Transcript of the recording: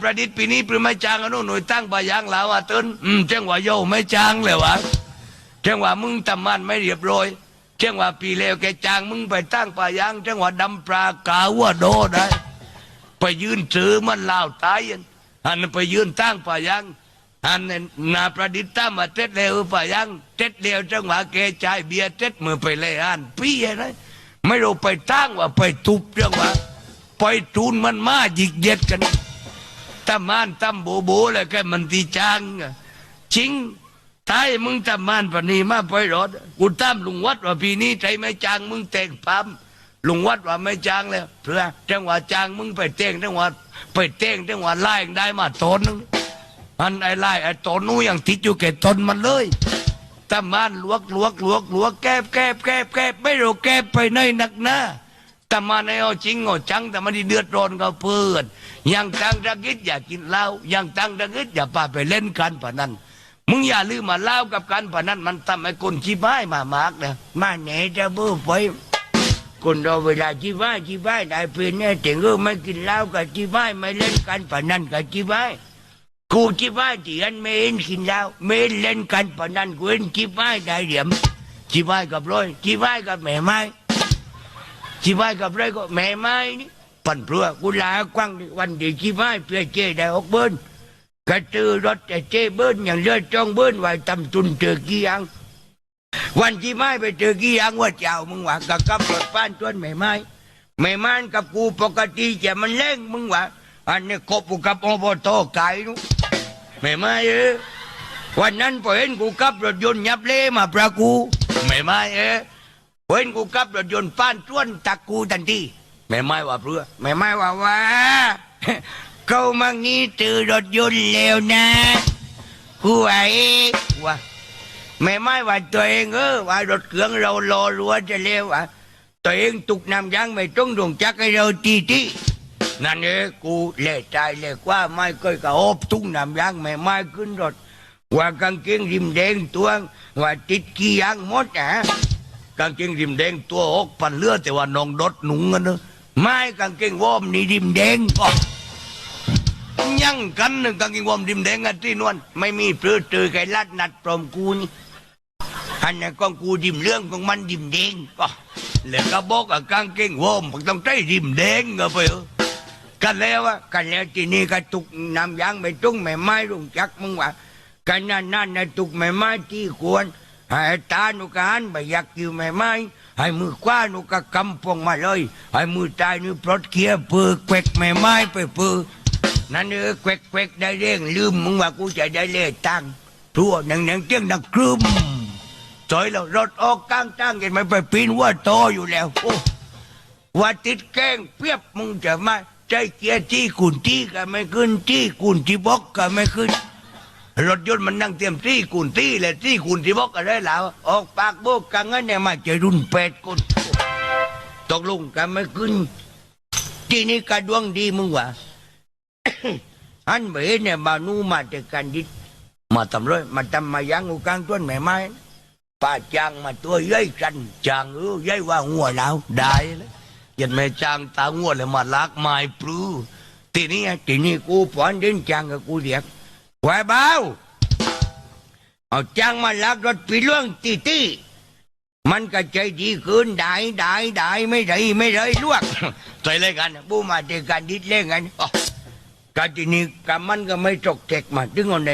ประดิษฐ์ปีนี้ปรือไม่จางอนุหน่วยตั้งปายางแล้วอะเติ้นอืมเจ้งว่าโยไม่จางเลยวะเจ้งว่ามึงทำมันไม่เรียบร้อยเจ้งว่าปีเลวแกจางมึงไปตั้งปายางเจ้งว่าดำปลากาว่าโดได้ ไปยืนถือมันลาวตายอันอันไปยืนตั้งปายางอันนั้นนาประดิษฐ์ตั้งมาเท็ดเลวปายางเท็ดเลวจังหวะแกจายเบียเท็ดมือไปเลยอันพี่อะไรไม่รู้ไปตั้งว่าไปทุบจังหวะไปทูนมันมาหยิกเย็ดกัน ตำมานตำโบโบแล้วแกมันตีจังอะจริงตายมึงตำมานปนีมาไปรถกูตามลุงวัดว่าปีนี้ใจไม่จางมึงแต่งปั๊มลุงวัดว่าไม่จางแล้วเพื่อจังหวะจางมึงไปเต้งจังหวะไปเต้งจังหวะไล่ได้มาตนนึงอันไอ้ไล่ไอ้ตนนู้นยังติดอยู่แก่ตนมันเลยตำมานลวกลวกลวกลวกแกบแกบแกบแกบไม่รู้แกบไปไหนนักหน้า แต่มาในเอาจริงเอาจังแต่มันที่เดือดร้อนก็เพื่อนยังตั้งตะกิดอย่ากินเหล้าอยังตั้งตะกิดอย่าพาไปเล่นการพนันมึงอย่าลืมมาเล้ากับการพนันมันทำให้คนขี้บ้ายมามากนะมาไหนจะเบื่อไปคนเราเวลาขี้บ้ายขี้บ้ายได้เป็นเนี่ยแต่ก็ไม่กินเหล้ากับขี้บ้ายไม่เล่นการพนันกับขี้บ้ายกูขี้บ้ายที่อันไม่เห็นกินเหล้าไม่เล่นการพนันกูเห็นขี้บ้ายได้เหลี่ยมขี้บ้ายกับร้อยขี้บ้ายกับแม่ไม้ ชีวายกับไรก็แม่ไม้นี่ปั่นเปลือกกุลากว้างวันเดียวชีวายเพื่อเจได้ออกเบิ้นกระตือรถแต่เจเบิ้นอย่างเลือดจ้องเบิ้นไว้ตำตุนเจอกี่ยังวันชีไม้ไปเจอกี่ยังว่าเจ้ามึงว่ากับกับรถป้านจวนแม่ไม้แม่ไม้กับกูปกติจะมันเล่งมึงว่าอันนี้กบกูกับอบตไก่นุแม่ไม้เออวันนั้นพอเห็นกูกับรถยนต์ยับเล่มาประกูแม่ไม้เออ เว้นกูกับรถยนต์ป้านจ้วนตักกูทันทีแม่ไม้ว่าเพื่อแม่ไม้ว่าว่าเขามังนี้ตือรถยนต์เร็วนะกูว่าเองว่าแม่ไม้ว่าตัวเองเออว่ารถเครื่องเรารอรัวจะเร็วอะตัวเองตุกน้ำยางไม่ต้องดวงจักให้เราตีที่นั่นเองกูเล่ใจเล่กว่าไม่เคยกระอบทุ่งน้ำยางแม่ไม้ขึ้นรถว่ากางเกงริมแดงตัวว่าติดขี้ยางหมดอะ กางเกงริมแดงตัวอกปันเลือดแต่ว่านองดดหนุงกันเนอะไม่กางเกงวอมนี่ริมแดงก็ยังกันหนึ่งกางเกงวอมริมแดงกันที่นวลไม่มีเปลือเจอไก่ลัดนัดปลอมกูนี่อันนี้นของกูริมเรื่องของมันริมแดงก็แล้วก็บอกกับกางเกงวอมมันต้องใช้ริมแดงก็ไปเออกันแล้วอะกันแล้วที่นี้ก็ตุกน้ำยางไปจุ้งแม่ไม้ลุงจักมึงว่ากันนั่นนั่นนะตุกแม่ไม้ที่ควร ให้ตาหนุกหันไปอยากกิวไม่ไหมให้มือขวาหนุกกำปองมาเลยให้มือตายหนี่ปลดเคียเปือเควกไม่ไม้ไปปือนั่นเออเควกเควกได้เร่งลืมมึงว่ากูจะได้เล่ตังทั่วหนังหนังเตี้ยงดังครึมจอยแล้วรถออกกลางตั้งเห็นไหมไปปีนว่าโตอยู่แล้วโอ้ว่าติดแกงเปียบมึงจะมาใจเกียร์ที่กุนที่ก็ไม่ขึ้นที่กุนที่บอกก็ไม่ขึ้น รถยนต์มันนั่งเตรียมที่กุนที่เลยที่กุนที่บอกกันได้แล้วออกปากโบกกันงั้นเนี่ยมาเจอรุ่นเป็ดกุนตกลงกันไม่ขึ้น ที่นี่กระดวงดีมึงวะอันเบเนี่ยบานูมาจากการดิมาทำร้อยมาทำมายังอูกลางต้นแม่ไม้ป้าจางมาตัวใหญ่กันจางเออใหญ่ว่าหัวแล้วได้เลยยันแม่จางตาหัวเลยมาลากไม้ปลื้ทีนี้ทีนี้กูปอนเดินจางกับกูเรียก ไว้เบาเอาจ้างมาลักรถปีเรื่องตีตีมันก็ใจดีขึ้นได้ได้ได้ไม่ได้ไม่ได้ลวกใจเลยกันบูมาเจอกันดิดเล่นกันอ๋อการที่นี่กับมันก็ไม่จกเทกมาถึงเอาใน